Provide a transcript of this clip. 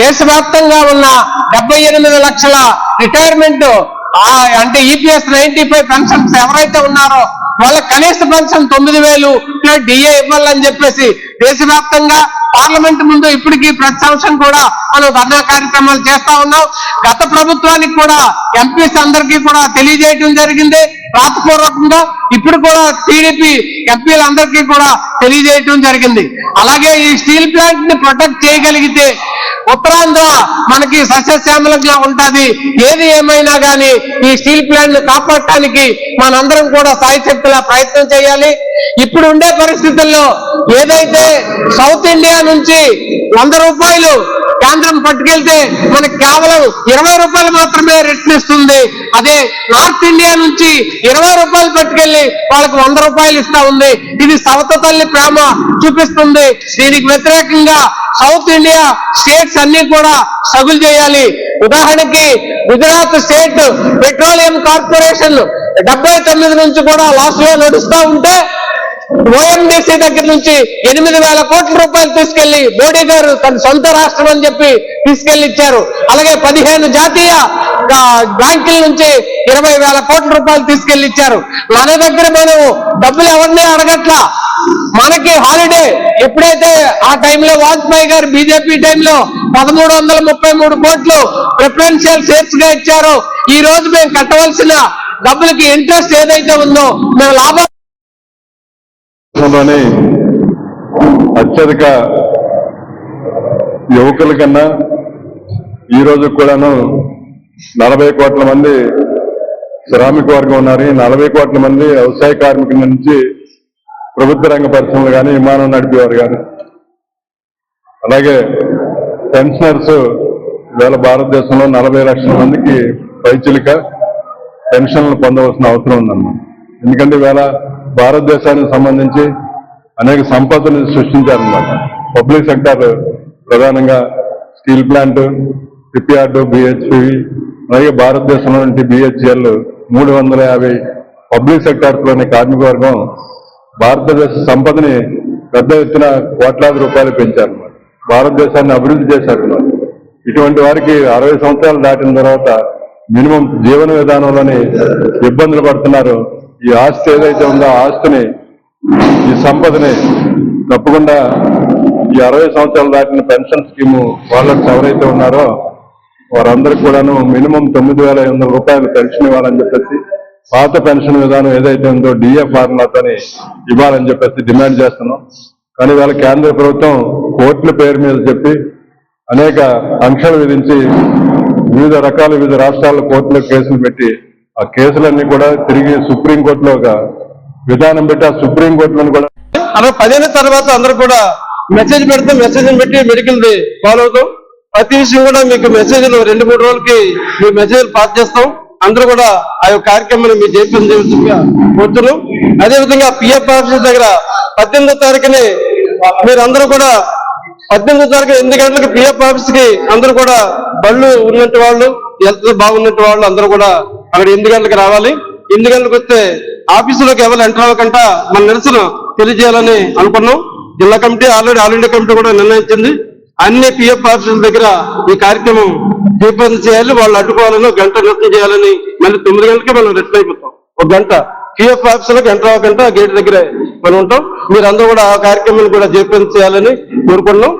దేశవ్యాప్తంగా ఉన్న డెబ్బై ఎనిమిది లక్షల రిటైర్మెంట్ అంటే ఈపీఎస్ నైన్టీ ఫైవ్ పెన్షన్స్ ఎవరైతే ఉన్నారో వాళ్ళ కనీస పెన్షన్ తొమ్మిది వేలు డిఏ ఇవ్వాలని చెప్పేసి దేశవ్యాప్తంగా పార్లమెంట్ ముందు ఇప్పటికీ ప్రతి సంవత్సరం కూడా మనం ధర్నా కార్యక్రమాలు చేస్తా ఉన్నాం. గత ప్రభుత్వానికి కూడా ఎంపీస్ అందరికీ కూడా తెలియజేయడం జరిగింది. రాతపూర్వకంగా ఇప్పుడు కూడా టీడీపీ ఎంపీలందరికీ కూడా తెలియజేయటం జరిగింది. అలాగే ఈ స్టీల్ ప్లాంట్ని ప్రొటెక్ట్ చేయగలిగితే ఉత్తరాంధ్ర మనకి సస్యశ్యామలంగా ఉంటది. ఏది ఏమైనా కానీ ఈ స్టీల్ ప్లాంట్ను కాపాడటానికి మనందరం కూడా సాయశక్తిలా ప్రయత్నం చేయాలి. ఇప్పుడు ఉండే పరిస్థితుల్లో ఏదైతే సౌత్ ఇండియా నుంచి వంద రూపాయలు కేంద్రం పట్టుకెళ్తే మనకు కేవలం ఇరవై రూపాయలు మాత్రమే రిటర్న్ ఇస్తుంది. అదే నార్త్ ఇండియా నుంచి ఇరవై రూపాయలు పట్టుకెళ్ళి వాళ్ళకు వంద రూపాయలు ఇస్తా ఉంది. ఇది సవత తల్లి ప్రేమ చూపిస్తుంది. దీనికి వ్యతిరేకంగా సౌత్ ఇండియా స్టేట్స్ అన్ని కూడా సగులు చేయాలి. ఉదాహరణకి గుజరాత్ స్టేట్ పెట్రోలియం కార్పొరేషన్ డెబ్బై తొమ్మిది నుంచి కూడా లాస్లో నడుస్తూ ఉంటే ఓఎండిసి దగ్గర నుంచి ఎనిమిది వేల కోట్ల రూపాయలు తీసుకెళ్ళి మోడీ గారు తన సొంత రాష్ట్రం అని చెప్పి తీసుకెళ్ళి ఇచ్చారు అలాగే పదిహేను జాతీయ బ్యాంకుల నుంచి ఇరవై వేల కోట్ల రూపాయలు తీసుకెళ్ళి ఇచ్చారు మన దగ్గర మనం డబ్బులు ఎవరిని అడగట్లా? మనకి హాలిడే ఎప్పుడైతే ఆ టైంలో వాజ్పేయి గారు బీజేపీ టైంలో పదమూడు వందల ముప్పై మూడు కోట్లు ప్రిఫరెన్షియల్ షేర్స్గా ఇచ్చారో. ఈ రోజు మేము కట్టవలసిన డబ్బులకి ఇంట్రెస్ట్ ఏదైతే ఉందో మేము లాభం దేశంలోని అత్యధిక యువకుల కన్నా ఈ రోజు కూడాను నలభై కోట్ల మంది శ్రామిక వర్గం ఉన్నారు. నలభై కోట్ల మంది వ్యవసాయ కార్మికుల నుంచి ప్రభుత్వ రంగ పరిశ్రమలు కానీ విమానం నడిపేవారు కానీ అలాగే పెన్షనర్స్ ఇవాళ భారతదేశంలో నలభై లక్షల మందికి పైచిలిక పెన్షన్లు పొందవలసిన అవసరం ఉందన్నమాట. ఎందుకంటే ఇవాళ భారతదేశానికి సంబంధించి అనేక సంపదను సృష్టించారన్నమాట. పబ్లిక్ సెక్టర్ ప్రధానంగా స్టీల్ ప్లాంట్ షిప్యార్డ్ బిహెచ్పి అలాగే భారతదేశంలో బిహెచ్ఎల్ మూడు వందల యాభై పబ్లిక్ సెక్టార్లోని కార్మిక వర్గం భారతదేశ సంపదని పెద్ద ఎత్తున కోట్లాది రూపాయలు పెంచారు భారతదేశాన్ని అభివృద్ధి చేశారు ఇటువంటి వారికి అరవై సంవత్సరాలు దాటిన తర్వాత మినిమం జీవన విధానంలోని ఇబ్బందులు పడుతున్నారు. ఈ ఆస్తి ఏదైతే ఉందో ఆస్తిని ఈ సంపదని తప్పకుండా ఈ అరవై సంవత్సరాలు దాటిన పెన్షన్ స్కీము వాళ్ళకి ఎవరైతే ఉన్నారో వారందరికి కూడాను మినిమం తొమ్మిది వేల ఐదు వందల రూపాయలు పెన్షన్ ఇవ్వాలని చెప్పేసి పాత పెన్షన్ విధానం ఏదైతే ఉందో డిఏ ఫార్ములాతోని ఇవ్వాలని చెప్పేసి డిమాండ్ చేస్తున్నాం. కానీ వాళ్ళ కేంద్ర ప్రభుత్వం కోర్టుల పేరు మీద చెప్పి అనేక ఆంక్షలు విధించి వివిధ రకాల వివిధ రాష్ట్రాల కోర్టులకు కేసులు పెట్టి ఆ కేసులన్నీ కూడా తిరిగి సుప్రీంకోర్టులో ఒక విధానం పెట్టి ఆ సుప్రీంకోర్టులను కూడా అలా పదిహేను తర్వాత అందరూ కూడా మెసేజ్ పెడితే మెసేజ్ పెట్టి మెడికల్ ఫాలో అవుతాం. ప్రతి విషయం కూడా మీకు మెసేజ్లు రెండు మూడు రోజులకి మీ మెసేజ్ పాస్ చేస్తాం. అందరూ కూడా ఆ యొక్క కార్యక్రమాన్ని మీరు చేయించగా కోరుతున్నాం. అదేవిధంగా పిఎఫ్ ఆఫీస్ దగ్గర పద్దెనిమిదో తారీఖుని మీరందరూ కూడా పద్దెనిమిదో తారీఖు ఎనిమిది గంటలకు పిఎఫ్ ఆఫీస్కి అందరూ కూడా బళ్ళు ఉన్నట్టు వాళ్ళు ఎంత బాగున్నట్టు వాళ్ళు అందరూ కూడా అక్కడ ఎనిమిది గంటలకు రావాలి. ఎనిమిది గంటలకు వస్తే ఆఫీసులోకి ఎవరు ఎంటర్ అవ్వకంట మన నిరసన తెలియజేయాలని అనుకున్నాం. జిల్లా committee already all India committee కూడా నిర్ణయించింది. అన్ని పిఎఫ్ ఆఫీసుల దగ్గర ఈ కార్యక్రమం దీపం చేయాలి. వాళ్ళు అడ్డుకోవాలని ఒక గంట నిరసన చేయాలని మళ్ళీ తొమ్మిది గంటలకి మనం రిటర్న్ అయిపోతాం. ఒక గంట పిఎఫ్ ఆఫీసులకు ఎంటర్ అవ్వకుండా గేట్ దగ్గరే మనం ఉంటాం. మీరందరూ కూడా ఆ కార్యక్రమాన్ని కూడా దీపం చేయాలని కోరుకున్నాం